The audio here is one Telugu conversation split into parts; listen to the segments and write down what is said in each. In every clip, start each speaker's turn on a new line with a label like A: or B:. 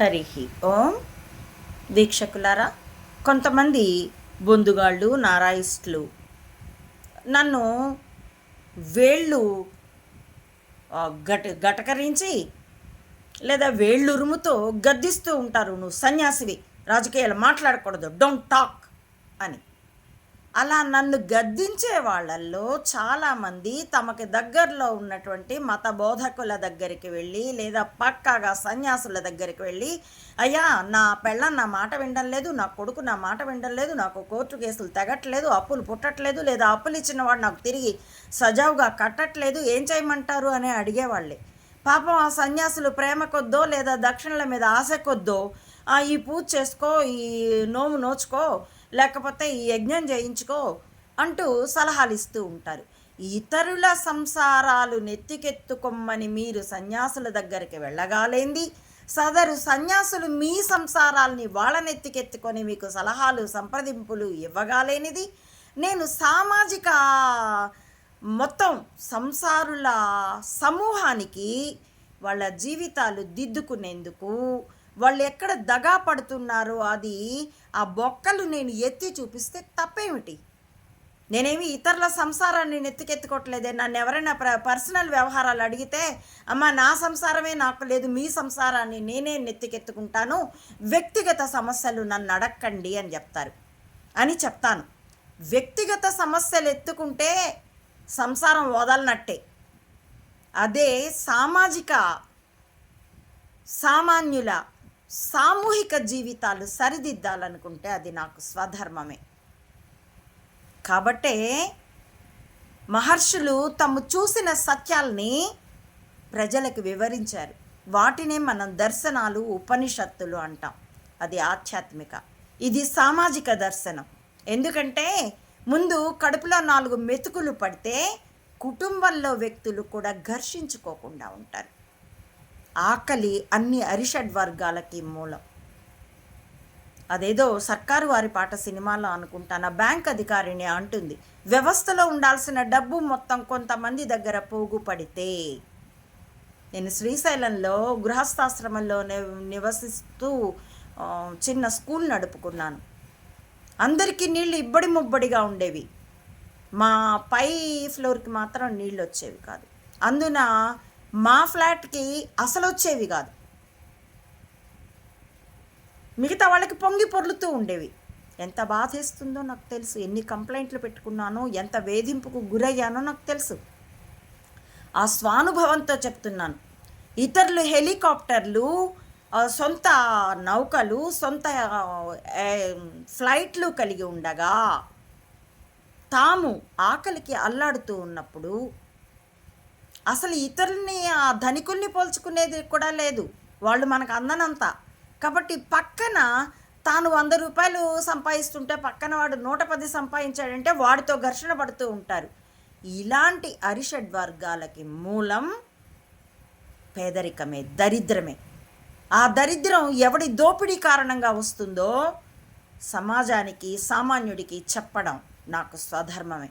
A: హరి ఓం. వీక్షకులారా కొంతమంది బొందుగాళ్ళు నారాయిస్టులు నన్ను వేళ్ళు గట గటకరించి లేదా వేళ్ళురుముతో గద్దిస్తూ ఉంటారు నువ్వు సన్యాసివి రాజకీయాలు మాట్లాడకూడదు డోంట్ టాక్ అని. అలా నన్ను గద్దించే వాళ్ళల్లో చాలామంది తమకి దగ్గరలో ఉన్నటువంటి మత బోధకుల దగ్గరికి వెళ్ళి లేదా పక్కాగా సన్యాసుల దగ్గరికి వెళ్ళి అయ్యా నా పెళ్ళ నా మాట వినడం లేదు నా కొడుకు నా మాట వినడం లేదు నాకు కోర్టు కేసులు తెగట్లేదు అప్పులు పుట్టట్లేదు లేదా అప్పులు ఇచ్చిన వాడు నాకు తిరిగి సజావుగా కట్టట్లేదు ఏం చేయమంటారు? అని అడిగేవాళ్ళే. పాపం ఆ సన్యాసులు ప్రేమ కొద్దో లేదా దక్షిణల మీద ఆశ కొద్దో ఈ పూజ చేసుకో ఈ నోము నోచుకో లేకపోతే ఈ యజ్ఞం చేయించుకో అంటూ సలహాలు ఇస్తూ ఉంటారు. ఇతరుల సంసారాలు నెత్తికెత్తుకొమ్మని మీరు సన్యాసుల దగ్గరికి వెళ్ళగాలేంది? సదరు సన్యాసులు మీ సంసారాల్ని వాళ్ళ నెత్తికెత్తుకొని మీకు సలహాలు సంప్రదింపులు ఇవ్వగాలేనిది? నేను సామాజిక మొత్తం సంసారుల సమూహానికి వాళ్ళ జీవితాలు దిద్దుకునేందుకు వాళ్ళు ఎక్కడ దగా పడుతున్నారో అది ఆ బొక్కలు నేను ఎత్తి చూపిస్తే తప్పేమిటి? నేనేమి ఇతరుల సంసారాన్ని నెత్తికెత్తుకోవట్లేదే నన్ను ఎవరైనా ప్ర పర్సనల్ వ్యవహారాలు అడిగితే అమ్మ నా సంసారమే నాకు లేదు మీ సంసారాన్ని నేనే నెత్తికెత్తుకుంటాను వ్యక్తిగత సమస్యలు నన్ను అడక్కండి అని చెప్తారు. అని చెప్తాను. వ్యక్తిగత సమస్యలు ఎత్తుకుంటే సంసారం వదలనట్టే. అదే సామాజిక సామాన్యుల సామూహిక జీవితాలు సరిదిద్దాలనుకుంటే అది నాకు స్వధర్మమే. కాబట్టే మహర్షులు తమ్ము చూసిన సత్యాల్ని ప్రజలకు వివరించారు. వాటినే మనం దర్శనాలు ఉపనిషత్తులు అంటాం. అది ఆధ్యాత్మిక. ఇది సామాజిక దర్శనం. ఎందుకంటే ముందు కడుపులో నాలుగు మెతుకులు పడితే కుటుంబంలో వ్యక్తులు కూడా ఘర్షించుకోకుండా ఉంటారు. ఆకలి అన్ని అరిషడ్ వర్గాలకి మూలం. అదేదో సర్కారు వారి పాట సినిమాలో అనుకుంటాను. బ్యాంక్ అధికారిని అంటుంది. వ్యవస్థలో ఉండాల్సిన డబ్బు మొత్తం కొంతమంది దగ్గర పోగుపడితే. నేను శ్రీశైలంలో గృహస్థాశ్రమంలో నివసిస్తూ చిన్న స్కూల్ నడుపుకున్నాను. అందరికీ నీళ్ళు ఇబ్బడి ముబ్బడిగా ఉండేవి. మా పై ఫ్లోర్కి మాత్రం నీళ్ళు వచ్చేవి కాదు. అందున మా ఫ్లాట్కి అసలు వచ్చేవి కాదు. మిగతా వాళ్ళకి పొంగి పొర్లుతూ ఉండేవి. ఎంత బాధేస్తుందో నాకు తెలుసు. ఎన్ని కంప్లైంట్లు పెట్టుకున్నానో ఎంత వేధింపుకు గురయ్యానో నాకు తెలుసు. ఆ స్వానుభవంతో చెప్తున్నాను. ఇతరులు హెలికాప్టర్లు సొంత నౌకలు సొంత ఫ్లైట్లు కలిగి ఉండగా తాము ఆకలికి అల్లాడుతూ ఉన్నప్పుడు అసలు ఇతరుల్ని ఆ ధనికుల్ని పోల్చుకునేది కూడా లేదు. వాళ్ళు మనకు అందనంత. కాబట్టి పక్కన తాను వంద రూపాయలు సంపాదిస్తుంటే పక్కన వాడు నూట పది సంపాదించాడంటే వాడితో ఘర్షణ పడుతూ ఉంటారు. ఇలాంటి అరిషడ్ వర్గాలకి మూలం పేదరికమే దరిద్రమే. ఆ దరిద్రం ఎవడి దోపిడీ కారణంగా వస్తుందో సమాజానికి సామాన్యుడికి చెప్పడం నాకు స్వధర్మమే.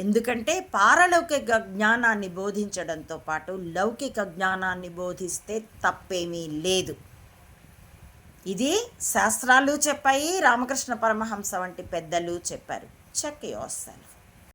A: ఎందుకంటే పారలౌకిక జ్ఞానాన్ని బోధించడంతో పాటు లౌకిక జ్ఞానాన్ని బోధిస్తే తప్పేమీ లేదు. ఇది శాస్త్రాలు చెప్పాయి రామకృష్ణ పరమహంస వంటి పెద్దలు చెప్పారు. Check your self